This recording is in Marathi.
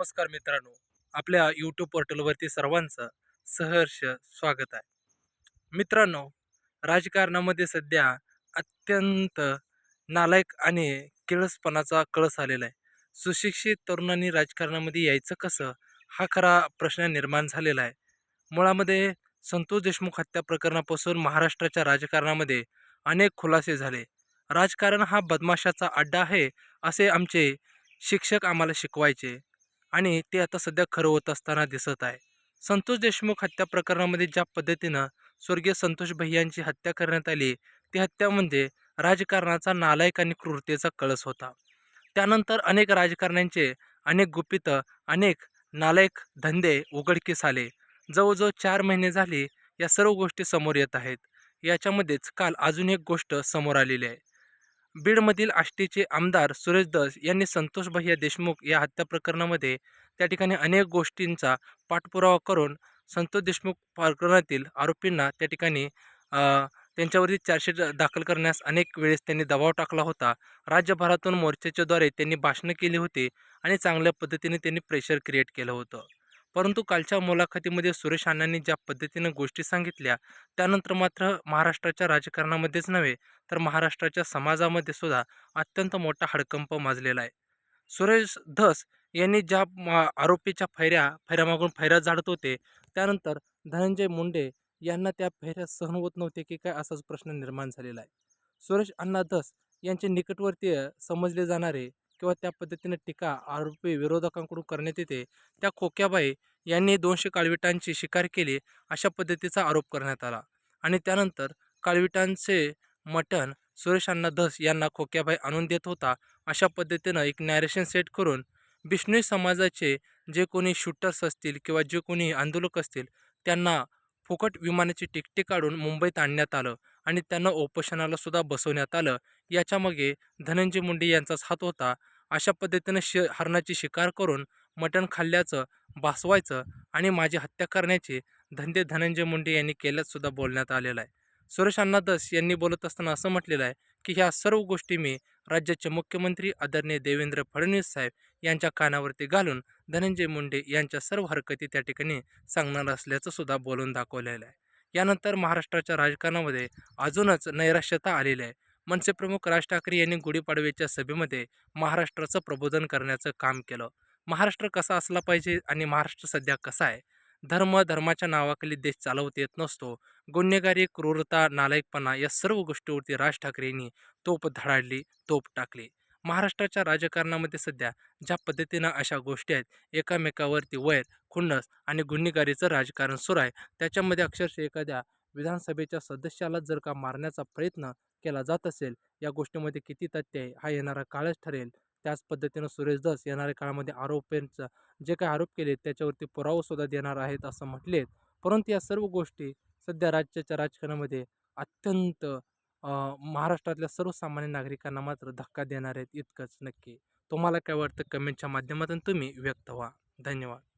नमस्कार मित्रांनो. आपल्या यूट्यूब पोर्टलवरती सर्वांचं सहर्ष स्वागत आहे. मित्रांनो राजकारणामध्ये सध्या अत्यंत नालायक आणि किळसपणाचा कळस आलेला आहे. सुशिक्षित तरुणांनी राजकारणामध्ये यायचं कसं? हा खरा प्रश्न निर्माण झालेला आहे. मुळामध्ये संतोष देशमुख हत्या प्रकरणापासून महाराष्ट्राच्या राजकारणामध्ये अनेक खुलासे झाले. राजकारण हा बदमाशाचा अड्डा आहे असे आमचे शिक्षक आम्हाला शिकवायचे. आणि ते आता सध्या खरं होत असताना दिसत आहे. संतोष देशमुख हत्या प्रकरणामध्ये ज्या पद्धतीनं स्वर्गीय संतोष भैयांची हत्या करण्यात आली ती हत्या म्हणजे राजकारणाचा नालायक आणि क्रूरतेचा कळस होता. त्यानंतर अनेक राजकारण्यांचे अनेक गुपितं अनेक नालायक धंदे उघडकीस आले. जवळजवळ चार महिने झाले या सर्व गोष्टी समोर येत आहेत. याच्यामध्येच काल अजून एक गोष्ट समोर आलेली आहे. बीडमधील आष्टीचे आमदार सुरेश दस यांनी संतोष भैया देशमुख या हत्या प्रकरणामध्ये त्या ठिकाणी अनेक गोष्टींचा पाठपुरावा करून संतोष देशमुख प्रकरणातील आरोपींना त्या ठिकाणी त्यांच्यावरती चार्जशीट दाखल करण्यास अनेक वेळेस त्यांनी दबाव टाकला होता. राज्यभरातून मोर्चाच्याद्वारे त्यांनी भाषणं केली होती आणि चांगल्या पद्धतीने त्यांनी प्रेशर क्रिएट केलं होतं. परंतु कालच्या मुलाखतीमध्ये सुरेश अण्णांनी ज्या पद्धतीनं गोष्टी सांगितल्या त्यानंतर मात्र महाराष्ट्राच्या राजकारणामध्येच नव्हे तर महाराष्ट्राच्या समाजामध्ये सुद्धा अत्यंत मोठा हडकंप माजलेला आहे. सुरेश धस यांनी ज्या मा- आरोपीच्या फैऱ्या फैऱ्यामागून फैऱ्या झाडत होते त्यानंतर धनंजय मुंडे यांना त्या फैऱ्या सहन होत नव्हते की काय असाच प्रश्न निर्माण झालेला आहे. सुरेश अण्णा धस यांचे निकटवर्तीय समजले जाणारे किंवा त्या पद्धतीनं टीका आरोपी विरोधकांकडून करण्यात येते त्या खोक्याबाई यांनी दोनशे काळविटांची शिकार केली अशा पद्धतीचा आरोप करण्यात आला. आणि त्यानंतर काळविटांचे मटण सुरेश अण्णा धस यांना खोक्याबाई आणून देत होता अशा पद्धतीनं एक नॅरेशन सेट करून बिष्णू समाजाचे जे कोणी शूटर्स असतील किंवा जे कोणी आंदोलक असतील त्यांना फुकट विमानाची तिकटे काढून मुंबईत आणण्यात आलं आणि त्यांना उपोषणाला सुद्धा बसवण्यात आलं. याच्यामागे धनंजय मुंडे यांचाच हात होता. अशा पद्धतीनं श हरणाची शिकार करून मटण खाल्ल्याचं भासवायचं आणि माझी हत्या करण्याचे धंदे धनंजय मुंडे यांनी केल्याचसुद्धा बोलण्यात आलेलं आहे. सुरेश अण्णादस यांनी बोलत असताना असं म्हटलेलं आहे की ह्या सर्व गोष्टी मी राज्याचे मुख्यमंत्री आदरणीय देवेंद्र फडणवीस साहेब यांच्या कानावरती घालून धनंजय मुंडे यांच्या सर्व हरकती त्या ठिकाणी सांगणार असल्याचं सुद्धा बोलून दाखवलेलं आहे. यानंतर महाराष्ट्राच्या राजकारणामध्ये अजूनच नैराश्यता आलेली आहे. मनसे प्रमुख राज ठाकरे यांनी गुढीपाडव्याच्या सभेमध्ये महाराष्ट्राचं प्रबोधन करण्याचं काम केलं. महाराष्ट्र कसा असला पाहिजे आणि महाराष्ट्र सध्या कसा आहे? धर्म धर्माच्या नावाखाली देश चालवता येत नसतो. गुन्हेगारी क्रूरता नालायकपणा या सर्व गोष्टीवरती राज ठाकरे यांनी तोप धडाडली तोप टाकली. महाराष्ट्राच्या राजकारणामध्ये सध्या ज्या पद्धतीनं अशा गोष्टी आहेत एकामेकावरती वैर खुन्नस आणि गुन्हेगारीचं राजकारण सुरू आहे त्याच्यामध्ये अक्षरशः एखाद्या विधानसभेच्या सदस्याला जर का मारण्याचा प्रयत्न केला जात असेल. या गोष्टीमध्ये किती तथ्य आहे हा येणारा काळच ठरेल. त्याच पद्धतीनं सुरेश दस येणाऱ्या काळामध्ये आरोपींचा जे काही आरोप केले त्याच्यावरती पुरावासुद्धा देणार आहेत असं म्हटलेत. परंतु या सर्व गोष्टी सध्या राज्याच्या राजकारणामध्ये अत्यंत महाराष्ट्रातल्या सर्वसामान्य नागरिकांना मात्र धक्का देणार आहेत इतकंच नक्की. तुम्हाला काय वाटतं? कमेंटच्या माध्यमातून तुम्ही व्यक्त व्हा. धन्यवाद.